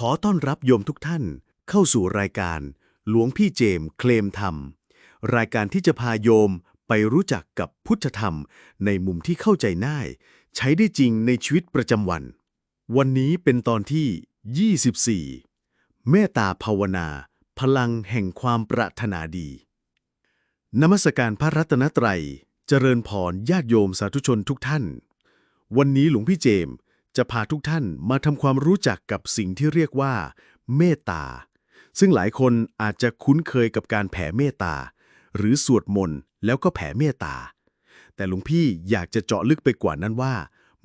ขอต้อนรับโยมทุกท่านเข้าสู่รายการ หลวงพี่เจมส์เคลมธรรม รายการที่จะพาโยมไปรู้จักกับพุทธธรรมในมุมที่เข้าใจง่าย ใช้ได้จริงในชีวิตประจำวัน วันนี้เป็นตอนที่ 24 เมตตาภาวนา พลังแห่งความปรารถนาดี นมัสการพระรัตนตรัย เจริญพรญาติโยมสาธุชนทุกท่าน วันนี้หลวงพี่เจมส์ จะพาทุกท่านมาทำความรู้จักกับสิ่งที่เรียกว่า เมตตา ซึ่งหลายคนอาจจะคุ้นเคยกับการแผ่เมตตา หรือสวดมนต์แล้วก็แผ่เมตตา แต่หลวงพี่อยากจะเจาะลึกไปกว่านั้นว่า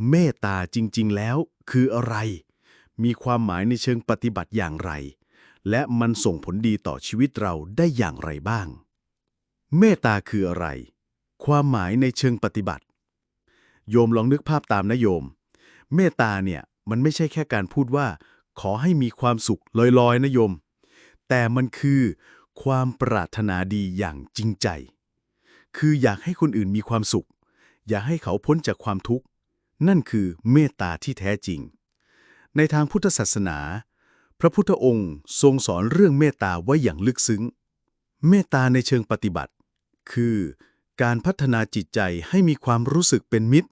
เมตตาจริง ๆ แล้วคืออะไร มีความหมายในเชิงปฏิบัติอย่างไร และมันส่งผลดีต่อชีวิตเราได้อย่างไรบ้าง เมตตาคืออะไร ความหมายในเชิงปฏิบัติ โยมลองนึกภาพตามนะโยม เมตตาเนี่ยมันไม่ใช่แค่การพูดว่า ขอให้มีความสุขลอยๆนะโยม แต่มันคือความปรารถนาดีอย่างจริงใจ คืออยากให้คนอื่นมีความสุข อยากให้เขาพ้นจากความทุกข์ นั่นคือเมตตาที่แท้จริง ในทางพุทธศาสนา พระพุทธองค์ทรงสอนเรื่องเมตตาไว้อย่างลึกซึ้ง เมตตาในเชิงปฏิบัติ คือการพัฒนาจิตใจให้มีความรู้สึกเป็นมิตร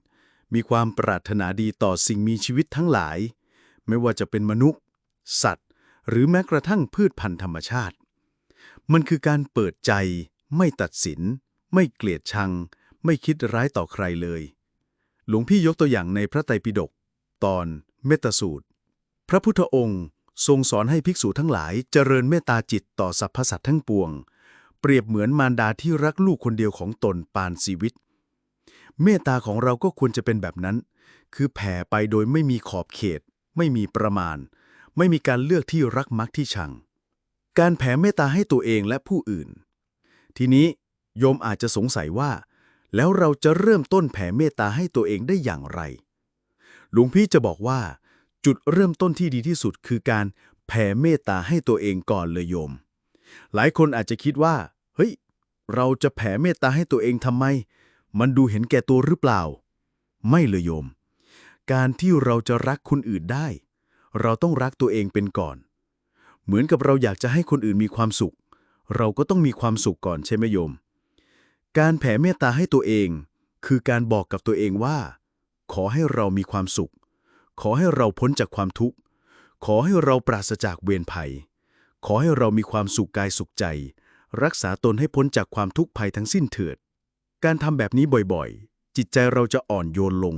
มีความปรารถนาดีต่อสิ่งมีชีวิตทั้งหลาย ไม่ว่าจะเป็นมนุษย์ สัตว์ หรือแม้กระทั่งพืชพันธุ์ธรรมชาติ มันคือการเปิดใจ ไม่ตัดสิน ไม่เกลียดชัง ไม่คิดร้ายต่อใครเลย หลวงพี่ยกตัวอย่างในพระไตรปิฎกตอนเมตตาสูตร พระพุทธองค์ทรงสอนให้ภิกษุทั้งหลายเจริญเมตตาจิตต่อสรรพสัตว์ทั้งปวง เปรียบเหมือนมารดาที่รักลูกคนเดียวของตนปานชีวิต เมตตาของเราก็ควรจะเป็นแบบนั้น คือแผ่ไปโดยไม่มีขอบเขต ไม่มีประมาณ ไม่มีการเลือกที่รักมักที่ชัง การแผ่เมตตาให้ตัวเองและผู้อื่น ทีนี้โยมอาจจะสงสัยว่า แล้วเราจะเริ่มต้นแผ่เมตตาให้ตัวเองได้อย่างไร หลวงพี่จะบอกว่า จุดเริ่มต้นที่ดีที่สุดคือการแผ่เมตตาให้ตัวเองก่อนเลยโยม หลายคนอาจจะคิดว่า เฮ้ย เราจะแผ่เมตตาให้ตัวเองทำไม มันดูเห็นแก่ตัวหรือเปล่า ไม่เลยโยม การที่เราจะรักคนอื่นได้ เราต้องรักตัวเองเป็นก่อน เหมือนกับเราอยากจะให้คนอื่นมีความสุข เราก็ต้องมีความสุขก่อนใช่ไหมโยม การแผ่เมตตาให้ตัวเอง คือการบอกกับตัวเองว่า ขอให้เรามีความสุข ขอให้เราพ้นจากความทุกข์ ขอให้เราปราศจากเวรภัย ขอให้เรามีความสุขกายสุขใจ รักษาตนให้พ้นจากความทุกข์ภัยทั้งสิ้นเถิด การทำแบบนี้บ่อยๆ จิตใจเราจะอ่อนโยนลง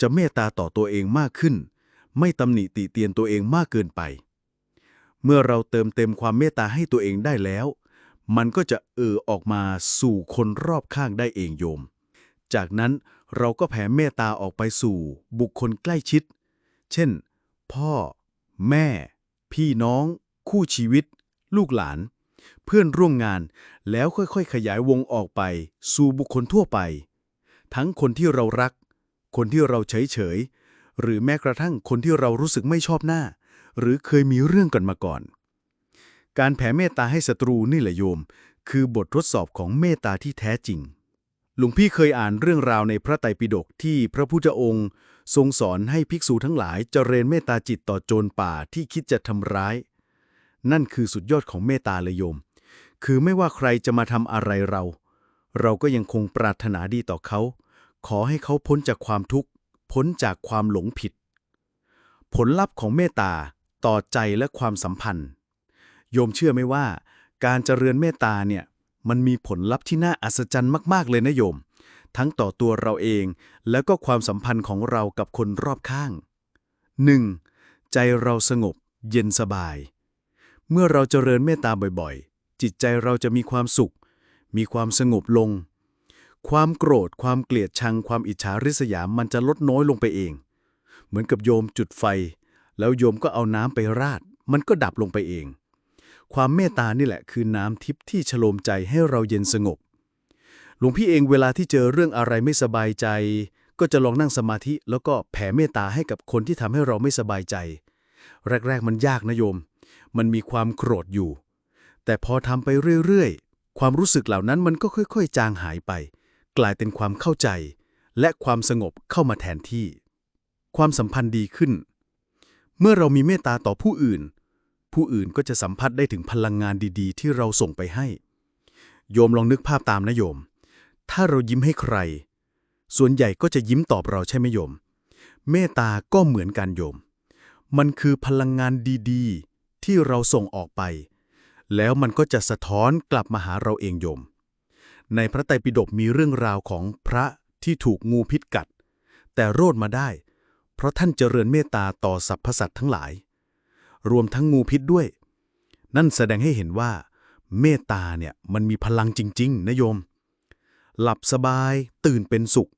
จะเมตตาต่อตัวเองมากขึ้น ไม่ตำหนิติเตียนตัวเองมากเกินไป เมื่อเราเติมเต็มความเมตตาให้ตัวเองได้แล้ว มันก็จะเอ่อออกมาสู่คนรอบข้างได้เองโยม จากนั้นเราก็แผ่เมตตาออกไปสู่บุคคลใกล้ชิด เช่น พ่อ แม่ พี่น้อง คู่ชีวิต ลูกหลาน เพื่อนร่วมงาน แล้วค่อยๆ ขยายวงออกไป สู่บุคคลทั่วไป ทั้งคนที่เรารัก คนที่เราเฉยๆ หรือแม้กระทั่งคนที่เรารู้สึกไม่ชอบหน้า หรือเคยมีเรื่องกันมาก่อน การแผ่เมตตาให้ศัตรูนี่แหละโยม คือบททดสอบของเมตตาที่แท้จริง หลวงพี่เคยอ่านเรื่องราวในพระไตรปิฎกที่พระพุทธองค์ ทรงสอนให้ภิกษุทั้งหลายเจริญเมตตาจิตต่อโจรป่าที่คิดจะทำร้าย นั่นคือสุดยอดของเมตตาเลยโยม คือไม่ว่าใครจะมาทำอะไรเรา เราก็ยังคงปรารถนาดีต่อเขา ขอให้เขาพ้นจากความทุกข์ พ้นจากความหลงผิด ผลลัพธ์ของเมตตาต่อใจและความสัมพันธ์ โยมเชื่อไหมว่า การเจริญเมตตาเนี่ยมันมีผลลัพธ์ที่น่าอัศจรรย์มากๆเลยนะโยม ทั้งต่อตัวเราเอง แล้วก็ความสัมพันธ์ของเรากับคนรอบข้าง 1. ใจเราสงบ เย็นสบาย เมื่อเราเจริญเมตตาบ่อยๆ จิตใจเราจะมีความสุข มีความสงบลง ความโกรธ ความเกลียดชัง ความอิจฉาริษยามันจะลดน้อยลงไปเอง เหมือนกับโยมจุดไฟ แล้วโยมก็เอาน้ำไปราด มันก็ดับลงไปเอง ความเมตตานี่แหละคือน้ำทิพย์ที่ฉโลมใจให้เราเย็นสงบ หลวงพี่เองเวลาที่เจอเรื่องอะไรไม่สบายใจ ก็จะลองนั่งสมาธิแล้วก็แผ่เมตตาให้กับคนที่ทำให้เราไม่สบายใจ แรก ๆ มันยากนะโยม มันมีความโกรธอยู่ แต่พอทำไปเรื่อยๆ ความรู้สึกเหล่านั้นมันก็ค่อยๆ จางหายไป กลายเป็นความเข้าใจ และความสงบเข้ามาแทนที่ ความสัมพันธ์ดีขึ้น เมื่อเรามีเมตตาต่อผู้อื่น ผู้อื่นก็จะสัมผัสได้ถึงพลังงานดีๆ ที่เราส่งไปให้ โยมลองนึกภาพตามนะโยม ถ้าเรายิ้มให้ใคร ส่วนใหญ่ก็จะยิ้มตอบเราใช่ไหมโยม เมตตาก็เหมือนกันโยม มันคือพลังงานดีๆ ที่เราส่งออกไป แล้วมันก็จะสะท้อนกลับมาหาเราเองโยม ในพระไตรปิฎกมีเรื่องราวของพระที่ถูกงูพิษกัด แต่รอดมาได้ เพราะท่านเจริญเมตตาต่อสรรพสัตว์ทั้งหลาย รวมทั้งงูพิษด้วย นั่นแสดงให้เห็นว่า เมตตาเนี่ยมันมีพลังจริง ๆนะโยม หลับสบายตื่นเป็นสุข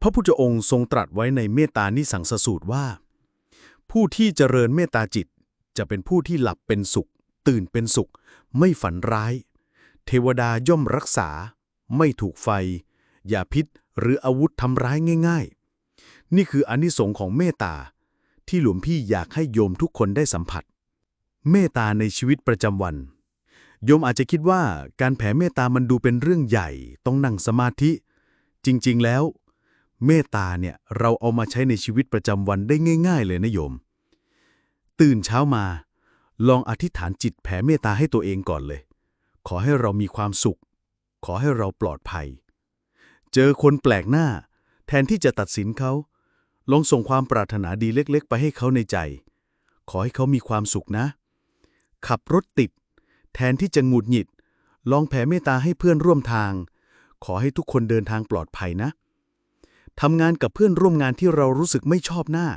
พระพุทธองค์ทรงตรัสไว้ในเมตตานิสังสสูตรว่า ผู้ที่เจริญเมตตาจิต จะเป็นผู้ที่หลับเป็นสุข ตื่นเป็นสุข ไม่ฝันร้าย เทวดาย่อมรักษา ไม่ถูกไฟอย่าพิษหรืออาวุธทำร้ายง่าย ๆ นี่คืออนิสงส์ของเมตตา ที่หลวงพี่อยากให้โยมทุกคนได้สัมผัส เมตตาในชีวิตประจำวัน โยมอาจจะคิดว่าการแผ่เมตตามันดูเป็นเรื่องใหญ่ ต้องนั่งสมาธิ จริงๆแล้ว เมตตาเนี่ยเราเอามาใช้ในชีวิตประจำวันได้ง่าย ๆ เลยนะโยม ตื่นเช้ามา ลองอธิษฐานจิตแผ่เมตตาให้ตัวเองก่อนเลย ขอให้เรามีความสุข ขอให้เราปลอดภัย เจอคนแปลกหน้า แทนที่จะตัดสินเขา ลองส่งความปรารถนาดีเล็ก ๆ ไปให้เขาในใจ ขอให้เขามีความสุขนะ ขับรถติด แทนที่จะหงุดหงิด ลองแผ่เมตตาให้เพื่อนร่วมทาง ขอให้ทุกคนเดินทางปลอดภัยนะทำงานกับเพื่อนร่วมงานที่เรารู้สึกไม่ชอบหน้า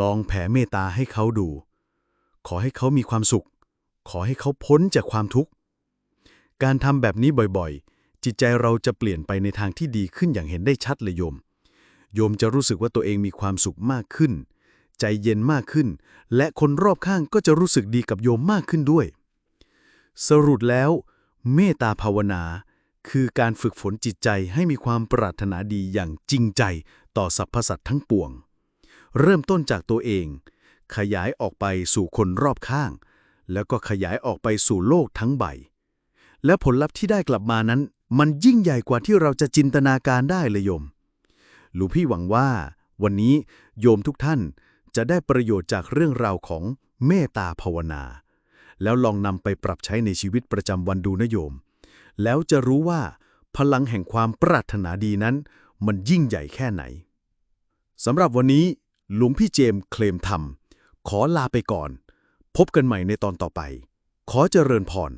ลองแผ่เมตตาให้เขาดู ขอให้เขามีความสุข ขอให้เขาพ้นจากความทุกข์ การทำแบบนี้บ่อยๆ จิตใจเราจะเปลี่ยนไปในทางที่ดีขึ้นอย่างเห็นได้ชัดเลยโยม โยมจะรู้สึกว่าตัวเองมีความสุขมากขึ้น ใจเย็นมากขึ้น และคนรอบข้างก็จะรู้สึกดีกับโยมมากขึ้นด้วย สรุปแล้ว เมตตาภาวนาคือการฝึกฝนจิตใจให้มีความปรารถนาดีอย่างจริงใจต่อสรรพสัตว์ทั้งปวง เริ่มต้นจากตัวเอง ขยายออกไปสู่คนรอบข้าง แล้วก็ขยายออกไปสู่โลกทั้งใบ และผลลัพธ์ที่ได้กลับมานั้น มันยิ่งใหญ่กว่าที่เราจะจินตนาการได้เลยโยม หลวงพี่หวังว่า วันนี้โยมทุกท่านจะได้ประโยชน์จากเรื่องราวของเมตตาภาวนา แล้วลองนำไปปรับใช้ในชีวิตประจำวันดูนะโยม แล้วจะรู้ว่าพลังแห่งความปรารถนาดีนั้น มันยิ่งใหญ่แค่ไหนสำหรับวันนี้ หลวงพี่เจมส์เคลมธรรม ขอลาไปก่อน พบกันใหม่ในตอนต่อไป ขอเจริญพร